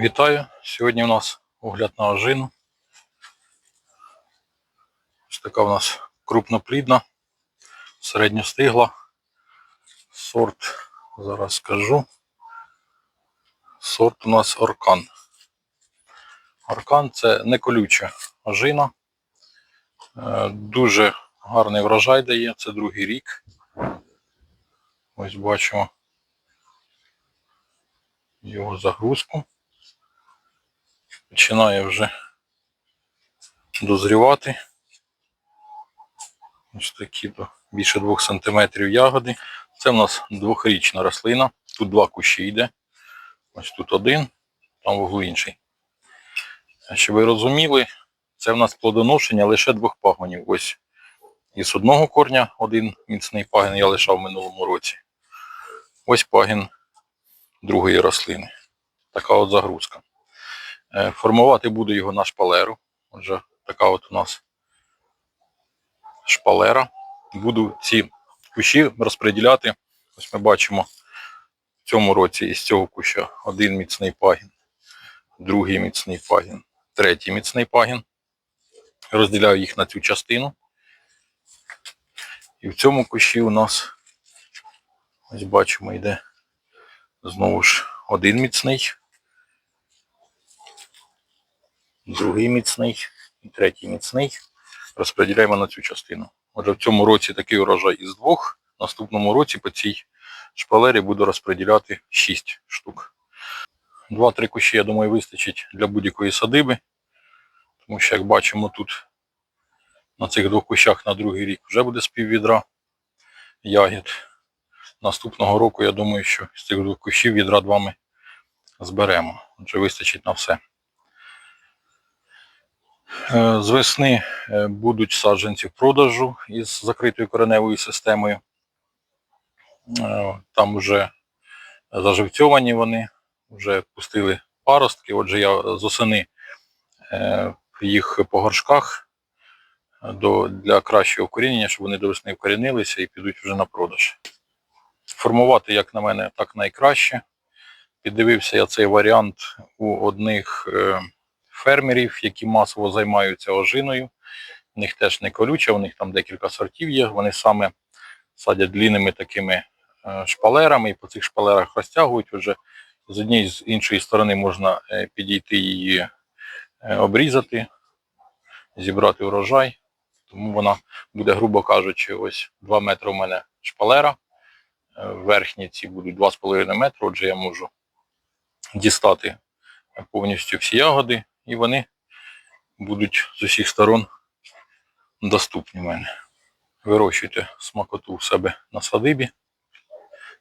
Вітаю! Сьогодні у нас огляд на ожину. Ось така у нас крупноплідна, середньостигла. Сорт, зараз скажу. Сорт у нас Оркан. Оркан це не колюча ожина. Е, Дуже гарний врожай дає, це другий рік. Ось бачимо його загрузку. Починає вже дозрівати. Ось такі то більше 2 см ягоди. Це в нас двохрічна рослина. Тут два кущі йде. Ось тут один, там в углу інший. Щоб ви розуміли, це в нас плодоношення лише двох пагонів. Ось із одного корня один міцний пагін я лишав в минулому році. Ось пагін другої рослини. Така от загрузка. Е, Формувати буду його на шпалеру. Отже, така от у нас шпалера. Буду ці кущі розподіляти. Ось ми бачимо в цьому році із цього куща один міцний пагін, другий міцний пагін, третій міцний пагін. Розділяю їх на цю частину. І в цьому кущі у нас, ось бачимо, йде знову ж один міцний, другий міцний і третій міцний. Розподіляємо на цю частину. Отже, в цьому році такий урожай із двох. В наступному році по цій шпалері буду розподіляти 6 штук. Два-три кущі, я думаю, вистачить для будь-якої садиби. Тому що, як бачимо, тут на цих двох кущах на другий рік вже буде з піввідра ягід. Наступного року, я думаю, що з цих двох кущів відра два зберемо. Отже, вистачить на все. Е, З весни е, будуть саджанці в продажу із закритою кореневою системою. Е, Там вже заживцьовані вони, вже пустили паростки. Отже, я з осени їх по горшках до, для кращого коріння, щоб вони до весни вкорінилися і підуть вже на продаж. Формувати, як на мене, так найкраще. Піддивився я цей варіант у одних фермерів, які масово займаються ожиною. У них теж не колюча, у них там декілька сортів є. Вони саме садять длинними такими е, шпалерами і по цих шпалерах розтягують. Вже з однієї з іншої сторони можна е, підійти її е, обрізати, зібрати урожай. Тому вона буде, грубо кажучи, ось 2 метри у мене шпалера. Верхні ці будуть 2,5 метри, отже я можу дістати повністю всі ягоди, і вони будуть з усіх сторон доступні в мене. Вирощуйте смакоту в себе на садибі.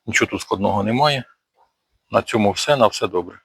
Нічого тут складного немає. На цьому все, на все добре.